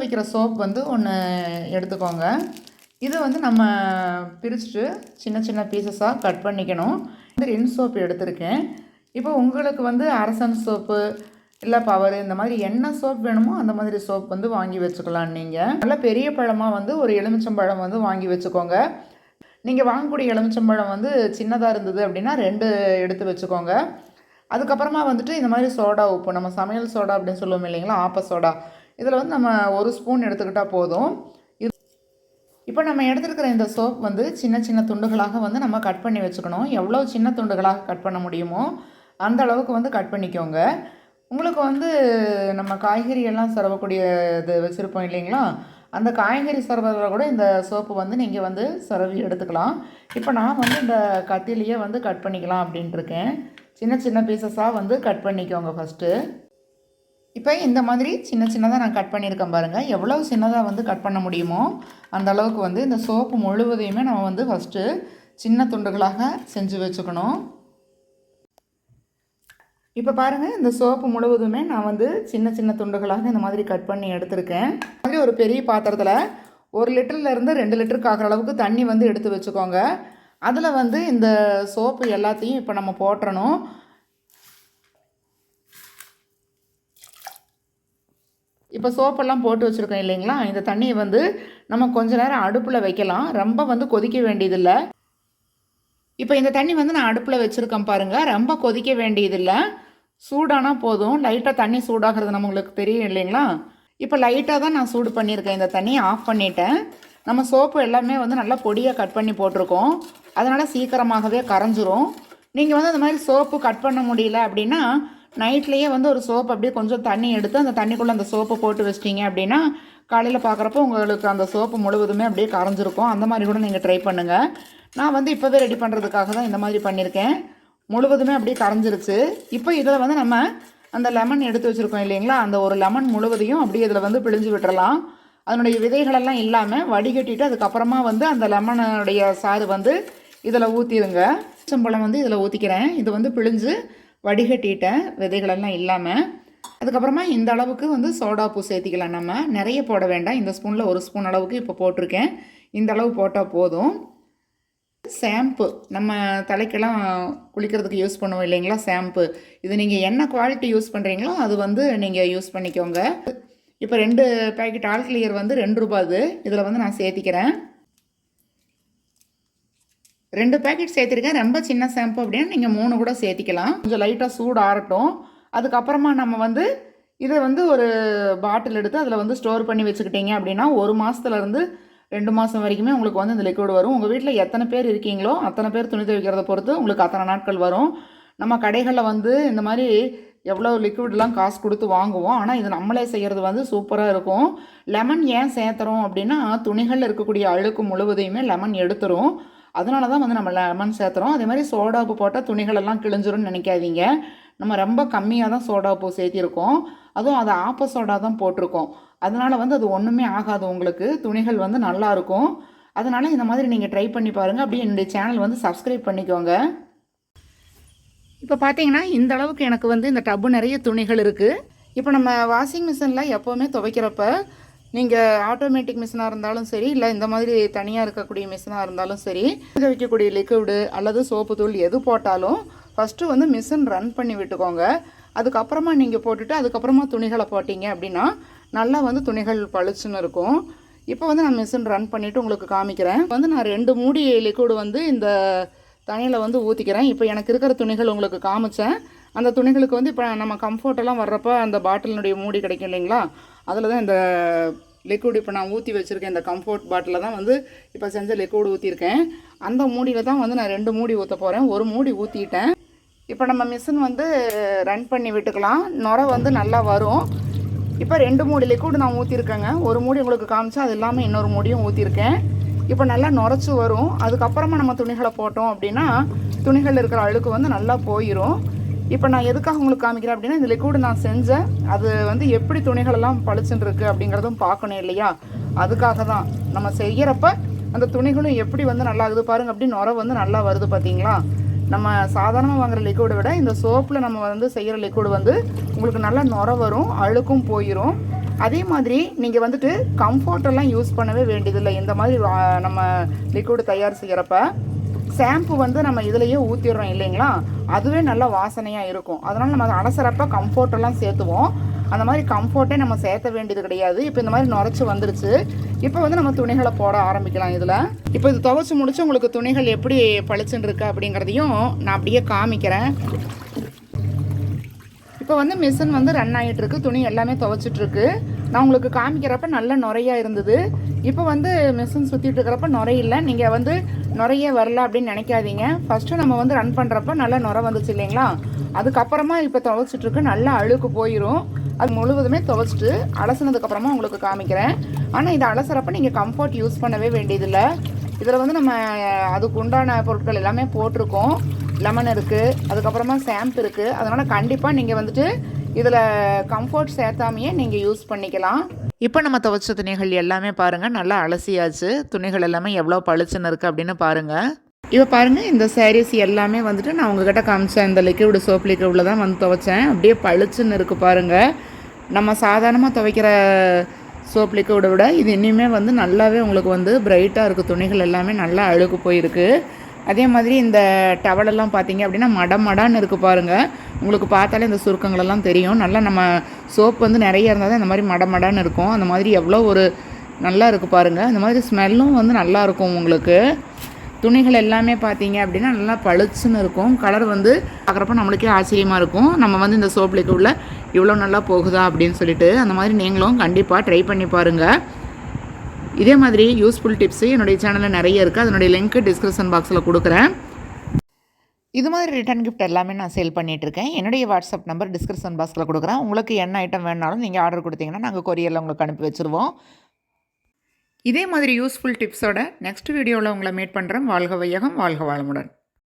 வைக்கிற சோப் வந்து ஒன்று எடுத்துக்கோங்க. இது வந்து நம்ம பிரிச்சுட்டு சின்ன சின்ன பீசஸாக கட் பண்ணிக்கணும். இந்த ரின் சோப் எடுத்திருக்கேன். இப்போ உங்களுக்கு வந்து அரசன் சோப்பு இல்லை பவர் இந்த மாதிரி என்ன சோப் வேணுமோ அந்த மாதிரி சோப் வந்து வாங்கி வச்சுக்கலாம் நீங்கள் நல்லா பெரிய பழமாக வந்து ஒரு எலுமிச்சம்பழம் வந்து வாங்கி வச்சுக்கோங்க. நீங்கள் வாங்கக்கூடிய எலுமிச்சம்பழம் வந்து சின்னதாக இருந்தது அப்படின்னா ரெண்டு எடுத்து வச்சுக்கோங்க. அதுக்கப்புறமா வந்துட்டு இந்த மாதிரி சோடா உப்பு நம்ம சமையல் சோடா அப்படின்னு சொல்லுவோம் இல்லைங்களா? ஆப்ப சோடா. இதில் வந்து நம்ம ஒரு ஸ்பூன் எடுத்துக்கிட்டால் போதும். இது இப்போ நம்ம எடுத்துருக்கிற இந்த சோப் வந்து சின்ன சின்ன துண்டுகளாக வந்து நம்ம கட் பண்ணி வச்சுக்கணும். எவ்வளோ சின்ன துண்டுகளாக கட் பண்ண முடியுமோ அந்த அளவுக்கு வந்து கட் பண்ணிக்கோங்க. உங்களுக்கு வந்து நம்ம காய்கறி எல்லாம் சரவக்கூடிய இது வச்சுருப்போம் இல்லைங்களா? அந்த காய்கறி சரவதில் கூட இந்த சோப்பு வந்து நீங்கள் வந்து சரவி எடுத்துக்கலாம். இப்போ நான் வந்து இந்த கத்திலேயே வந்து கட் பண்ணிக்கலாம் அப்படின்ட்டுருக்கேன் சின்ன சின்ன பீசஸாக வந்து கட் பண்ணிக்கோங்க ஃபஸ்ட்டு இப்போ இந்த மாதிரி சின்ன சின்னதாக நான் கட் பண்ணியிருக்கேன் பாருங்கள் எவ்வளோ சின்னதாக வந்து கட் பண்ண முடியுமோ அந்த அளவுக்கு வந்து இந்த சோப்பு முழுவதையுமே நம்ம வந்து ஃபஸ்ட்டு சின்ன துண்டுகளாக செஞ்சு வச்சுக்கணும். இப்போ பாருங்கள் இந்த சோப்பு முழுவதுமே நான் வந்து சின்ன சின்ன துண்டுகளாக இந்த மாதிரி கட் பண்ணி எடுத்திருக்கேன். மாதிரி ஒரு பெரிய பாத்திரத்தில் ஒரு லிட்டர்லேருந்து ரெண்டு லிட்டருக்கு ஆகிற அளவுக்கு தண்ணி வந்து எடுத்து வச்சுக்கோங்க. அதில் வந்து இந்த சோப்பு எல்லாத்தையும் இப்போ நம்ம போட்டுறணும். இப்போ சோப்பெல்லாம் போட்டு வச்சுருக்கோம் இல்லைங்களா? இந்த தண்ணியை வந்து நம்ம கொஞ்ச நேரம் அடுப்பில் வைக்கலாம். ரொம்ப வந்து கொதிக்க வேண்டியதில்லை. இப்போ இந்த தண்ணி வந்து நான் அடுப்பில் வச்சுருக்கேன் பாருங்கள் ரொம்ப கொதிக்க வேண்டியதில்லை. சூடானா போதும். லைட்டாக தண்ணி சூடாகிறது நம்மளுக்கு தெரியும் இல்லைங்களா? இப்போ லைட்டாக தான் நான் சூடு பண்ணியிருக்கேன். இந்த தண்ணியை ஆஃப் பண்ணிட்டேன். நம்ம சோப்பு எல்லாமே வந்து நல்லா பொடியாக கட் பண்ணி போட்டிருக்கோம். அதனால் சீக்கிரமாகவே கரைஞ்சிரும். நீங்கள் வந்து அந்த மாதிரி சோப்பு கட் பண்ண முடியல அப்படின்னா நைட்லேயே வந்து ஒரு சோப்பு அப்படியே கொஞ்சம் தண்ணி எடுத்து அந்த தண்ணிக்குள்ளே அந்த சோப்பை போட்டு வச்சிட்டிங்க அப்படின்னா காலையில் பார்க்குறப்போ உங்களுக்கு அந்த சோப்பு முழுவதுமே அப்படியே கரைஞ்சிருக்கும். அந்த மாதிரி கூட நீங்கள் ட்ரை பண்ணுங்கள் நான் வந்து இப்போவே ரெடி பண்ணுறதுக்காக தான் இந்த மாதிரி பண்ணியிருக்கேன் முழுவதுமே அப்படியே கரைஞ்சிருச்சு. இப்போ இதில் வந்து நம்ம அந்த லெமன் எடுத்து வச்சுருக்கோம் இல்லைங்களா? அந்த ஒரு லெமன் முழுவதையும் அப்படியே இதில் வந்து பிழிஞ்சு விட்டுறலாம். அதனுடைய விதைகளெல்லாம் இல்லாமல் வடிகட்டிட்டு அதுக்கப்புறமா வந்து அந்த லெமனுடைய சாறு வந்து இதில் ஊற்றிடுங்க சம்பளம் வந்து இதில் ஊற்றிக்கிறேன் இது வந்து பிழிஞ்சு வடிகட்டிட்டேன் விதைகளெல்லாம் இல்லாமல் அதுக்கப்புறமா இந்த அளவுக்கு வந்து சோடாப்பூ சேர்த்திக்கலாம். நம்ம நிறைய போட வேண்டாம். இந்த ஸ்பூனில் ஒரு ஸ்பூன் அளவுக்கு இப்போ போட்டிருக்கேன். இந்த அளவு போட்டால் போதும். ஷாம்பு. நம்ம தலைக்கெல்லாம் குளிக்கிறதுக்கு யூஸ் பண்ணுவோம் இல்லைங்களா ஷாம்பு. இது நீங்கள் என்ன குவாலிட்டி யூஸ் பண்ணுறீங்களோ அது வந்து நீங்கள் யூஸ் பண்ணிக்கோங்க. இப்போ ரெண்டு பேக்கெட் ஆல் கிளியர் வந்து ரெண்டு ரூபாது இதில் வந்து நான் சேர்த்திக்கிறேன். ரெண்டு பேக்கெட் சேர்த்துருக்கேன். ரொம்ப சின்ன ஷாம்பு அப்படின்னா நீங்கள் மூணு கூட சேர்த்திக்கலாம். கொஞ்சம் லைட்டாக சூடு ஆறட்டும். அதுக்கப்புறமா நம்ம வந்து இதை வந்து ஒரு பாட்டில் எடுத்து அதில் வந்து ஸ்டோர் பண்ணி வச்சுக்கிட்டீங்க அப்படின்னா ஒரு மாதத்துலேருந்து ரெண்டு மாதம் வரைக்குமே உங்களுக்கு வந்து இந்த லிக்விட் வரும். உங்கள் வீட்டில் எத்தனை பேர் இருக்கீங்களோ அத்தனை பேர் துணி துவைக்கிறத பொறுத்து உங்களுக்கு அத்தனை நாட்கள் வரும். நம்ம கடைகளில் வந்து இந்த மாதிரி எவ்வளோ லிக்விட்லாம் காசு கொடுத்து வாங்குவோம். ஆனால் இது நம்மளே செய்கிறது வந்து சூப்பராக இருக்கும். லெமன் ஏன் சேர்த்துறோம் அப்படின்னா துணிகளில் இருக்கக்கூடிய அழுக்கு முழுவதையுமே லெமன் எடுத்துரும். அதனால தான் வந்து நம்ம லெமன் சேர்த்துறோம். அதே மாதிரி சோடா உப்பு போட்டால் துணிகளெல்லாம் கிழிஞ்சிரும்னு நினைக்காதீங்க. நம்ம ரொம்ப கம்மியாக தான் சோடா உப்பு சேர்த்திருக்கோம். அதுவும் அது ஆப்ப சோடா தான் போட்டிருக்கோம். அதனால் வந்து அது ஒன்றுமே ஆகாது உங்களுக்கு. துணிகள் வந்து நல்லாயிருக்கும் அதனால் இந்த மாதிரி நீங்கள் ட்ரை பண்ணி பாருங்கள் அப்படியே என்னுடைய சேனல் வந்து சப்ஸ்கிரைப் பண்ணிக்கோங்க. இப்போ பார்த்தீங்கன்னா இந்த அளவுக்கு எனக்கு வந்து இந்த டப்பு நிறைய துணிகள் இருக்குது இப்போ நம்ம வாஷிங் மிஷினில் எப்போவுமே துவைக்கிறப்ப நீங்கள் ஆட்டோமேட்டிக் மிஷினாக இருந்தாலும் சரி இல்லை இந்த மாதிரி தனியாக இருக்கக்கூடிய மிஷினாக இருந்தாலும் சரி வைக்கக்கூடிய லிக்விடு அல்லது சோப்பு தூள் எது போட்டாலும் ஃபஸ்ட்டு வந்து மிஷின் ரன் பண்ணி விட்டுக்கோங்க. அதுக்கப்புறமா நீங்கள் போட்டுட்டு அதுக்கப்புறமா துணிகளை போட்டிங்க அப்படின்னா நல்லா வந்து துணிகள் பளிச்சுன்னு இருக்கும். இப்போ வந்து நான் மிஷின் ரன் பண்ணிவிட்டு உங்களுக்கு காமிக்கிறேன். வந்து நான் ரெண்டு மூடி லிக்விடு வந்து இந்த தண்ணியில் வந்து ஊற்றிக்கிறேன் இப்போ எனக்கு இருக்கிற துணிகள் உங்களுக்கு காமிச்சேன். அந்த துணிகளுக்கு வந்து இப்போ நம்ம கம்ஃபர்ட்டெல்லாம் வர்றப்போ அந்த பாட்டிலினுடைய மூடி கிடைக்கும் இல்லைங்களா? அதில் தான் இந்த லிக்விட் இப்போ நான் ஊற்றி வச்சுருக்கேன். இந்த கம்ஃபர்ட் பாட்டிலில் தான் வந்து இப்போ செஞ்ச லிக்விட் ஊற்றிருக்கேன் அந்த மூடியில் தான் வந்து நான் ரெண்டு மூடி ஊற்ற போகிறேன் ஒரு மூடி ஊற்றிட்டேன் இப்போ நம்ம மிஷின் வந்து ரன் பண்ணி விட்டுக்கலாம். நுரை வந்து நல்லா வரும். இப்போ ரெண்டு மூடி லிக்விட் நான் ஊற்றிருக்கேங்க ஒரு மூடி உங்களுக்கு காமிச்சா அது இல்லாமல் இன்னொரு மூடியும் ஊற்றிருக்கேன் இப்போ நல்லா நுரைச்சி வரும். அதுக்கப்புறமா நம்ம துணிகளை போட்டோம் அப்படின்னா துணிகளில் இருக்கிற அழுக்கு வந்து நல்லா போயிடும் இப்போ நான் எதுக்காக உங்களுக்கு காமிக்கிறேன் அப்படின்னா இந்த லிக்விட் நான் செஞ்சேன். அது வந்து எப்படி துணிகளெல்லாம் பளிச்சுன்னு இருக்கு அப்படிங்கிறதும் பார்க்கணும் இல்லையா? அதுக்காக தான். நம்ம செய்கிறப்ப அந்த துணிகளும் எப்படி வந்து நல்லா ஆகுது பாருங்க அப்படி நுரை வந்து நல்லா வருது பார்த்தீங்களா நம்ம சாதாரணமாக வாங்குற லிக்விடை விட இந்த சோப்பில் நம்ம வந்து செய்கிற லிக்விட் வந்து உங்களுக்கு நல்லா நுர வரும் அழுக்கும் போயிடும் அதே மாதிரி நீங்கள் வந்துட்டு கம்ஃபர்ட்டெல்லாம் யூஸ் பண்ணவே வேண்டியதில்லை. இந்த மாதிரி நம்ம லிக்விட் தயார் செய்கிறப்ப ஷாம்பு வந்து நம்ம இதுலேயே ஊற்றிடுறோம் இல்லைங்களா? அதுவே நல்ல வாசனையாக இருக்கும். அதனால் நம்ம அதை அலசறப்ப கம்ஃபர்ட்டெல்லாம் சேர்த்துவோம். அந்த மாதிரி கம்ஃபர்ட்டே நம்ம சேர்த்த வேண்டியது கிடையாது. இப்போ இந்த மாதிரி நுரைச்சி வந்துருச்சு. இப்போ வந்து நம்ம துணிகளை போட ஆரம்பிக்கலாம் இதில். இப்போ இது துவைச்சி முடிச்சு உங்களுக்கு துணிகள் எப்படி பளிச்சுன்னு இருக்கு அப்படிங்கிறதையும் நான் அப்படியே காமிக்கிறேன். இப்போ வந்து மிஷின் வந்து ரன் ஆகிட்டுருக்கு துணி எல்லாமே துவைச்சிட்ருக்கு நான் உங்களுக்கு காமிக்கிறப்ப நல்ல நுரையா இருந்தது. இப்போ வந்து மிஷின் சுற்றிட்டு இருக்கிறப்ப நுரையில்லை நீங்கள் வந்து நுரையே வரல அப்படின்னு நினைக்காதீங்க. ஃபஸ்ட்டு நம்ம வந்து ரன் பண்ணுறப்ப நல்லா நுரை வந்துச்சு இல்லைங்களா? அதுக்கப்புறமா இப்போ துவைச்சிட்ருக்கு நல்லா அழுக்கு போயிடும் அது முழுவதுமே துவைச்சிட்டு அலசினதுக்கப்புறமா உங்களுக்கு காமிக்கிறேன். ஆனால் இதை அலசுறப்ப நீங்கள் கம்ஃபர்ட் யூஸ் பண்ணவே வேண்டியதில்லை. இதில் வந்து நம்ம அதுக்கு உண்டான பொருட்கள் எல்லாமே போட்டிருக்கோம். லெமன் இருக்குது அதுக்கப்புறமா ஷாம்பு இருக்குது அதனால் கண்டிப்பாக நீங்கள் வந்துட்டு இதில் கம்ஃபர்ட் சேர்த்தாமையே நீங்கள் யூஸ் பண்ணிக்கலாம். இப்போ நம்ம துவைச்ச துணிகள் எல்லாமே பாருங்கள் நல்லா அலசியாச்சு. துணிகள் எல்லாமே எவ்வளோ பளிச்சுன்னு இருக்குது அப்படின்னு பாருங்கள் இப்போ பாருங்கள் இந்த சாரீஸ் எல்லாமே வந்துட்டு நான் உங்ககிட்ட காமிச்சேன். இந்த லிக்விட் சோப் லிக்விடில் தான் வந்து துவைச்சேன். அப்படியே பளிச்சுன்னு இருக்குது பாருங்கள் நம்ம சாதாரணமாக துவைக்கிற சோப் லிக்விடை விட இது இன்னுமே வந்து நல்லாவே உங்களுக்கு வந்து பிரைட்டாக இருக்குது துணிகள் எல்லாமே நல்லா அழுக்கு போயிருக்கு. அதே மாதிரி இந்த டவலெல்லாம் பார்த்தீங்க அப்படின்னா மட மடான்னு இருக்குது பாருங்கள் உங்களுக்கு பார்த்தாலே இந்த சுருக்கங்களெல்லாம் தெரியும். நல்லா நம்ம சோப் வந்து நிறைய இருந்தால் தான் இந்த மாதிரி மட மடான்னு இருக்கும். அந்த மாதிரி எவ்வளோ ஒரு நல்லா இருக்குது பாருங்கள் இந்த மாதிரி ஸ்மெல்லும் வந்து நல்லா இருக்கும் உங்களுக்கு. துணிகள் எல்லாமே பார்த்தீங்க அப்படின்னா நல்லா பளிச்சுன்னு இருக்கும். கலர் வந்து பார்க்குறப்ப நம்மளுக்கே ஆச்சரியமாக இருக்கும். நம்ம வந்து இந்த சோப் லிக்விடில் இவ்வளோ நல்லா போகுதா அப்படின்னு சொல்லிட்டு அந்த மாதிரி நீங்களும் கண்டிப்பாக ட்ரை பண்ணி பாருங்கள் இதே மாதிரி யூஸ்ஃபுல் டிப்ஸு என்னுடைய சேனலில் நிறைய இருக்குது அதனுடைய லிங்க்கு டிஸ்கிரிப்ஷன் பாக்ஸில் கொடுக்குறேன். இது மாதிரி ரிட்டன் கிஃப்ட் எல்லாமே நான் சேல் பண்ணிகிட்ருக்கேன் என்னுடைய வாட்ஸ்அப் நம்பர் டிஸ்கிரிப்ஷன் பாக்ஸில் கொடுக்குறேன். உங்களுக்கு என்ன ஐட்டம் வேணாலும் நீங்கள் ஆர்டர் கொடுத்தீங்கன்னா நாங்கள் கொரியரில் உங்களுக்கு அனுப்பி வச்சுருவோம். இதே மாதிரி யூஸ்ஃபுல் டிப்ஸோட நெக்ஸ்ட் வீடியோவில் உங்களை மீட் பண்ணுறேன் வாழ்க வையகம் வாழ்க வாழமுடன்